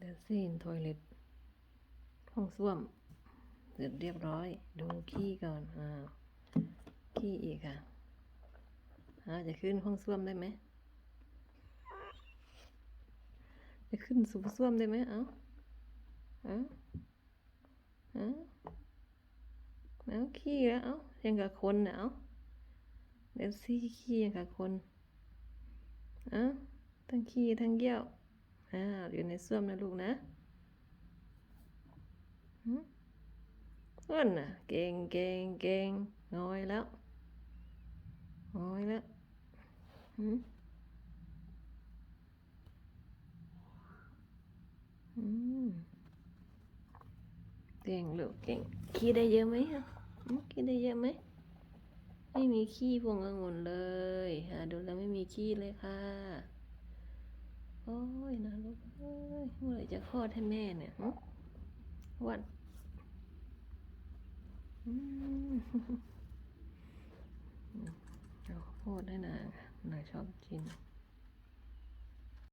เดนซีนทอยเล็ตห้องส้วม เสร็จเรียบร้อย ดูขี้ก่อนอ้าวขี้อีกค่ะอ่าจะขึ้นห้องส้วมได้ไหมจะขึ้นสู่ส้วมได้ไหมเอ้าเอ้าเอ้าเอ้าขี้แล้วเอ้ายังกับคนนะเอ้าเดนซี่ขี้ยังกับคนเอ้าทั้งขี้ทั้งเยี่ยว อ้าอยู่ในส้วมนะลูกนะหืมนั่นน่ะ เก่งเก่งเก่งงอยแล้วงอยแล้วหืมอืมเก่งลูกเก่งขี้ได้เยอะไหมอะขี้ได้เยอะไหมไม่มีขี้พวงองุ่นเลย หาดูแล้วไม่มีขี้เลยค่ะโอ้ยนะลูกเอ้ย เมื่อไหร่จะคลอดให้แม่เนี่ยหึวันอืมเอาข้าวโพดให้นางค่ะนางชอบกิน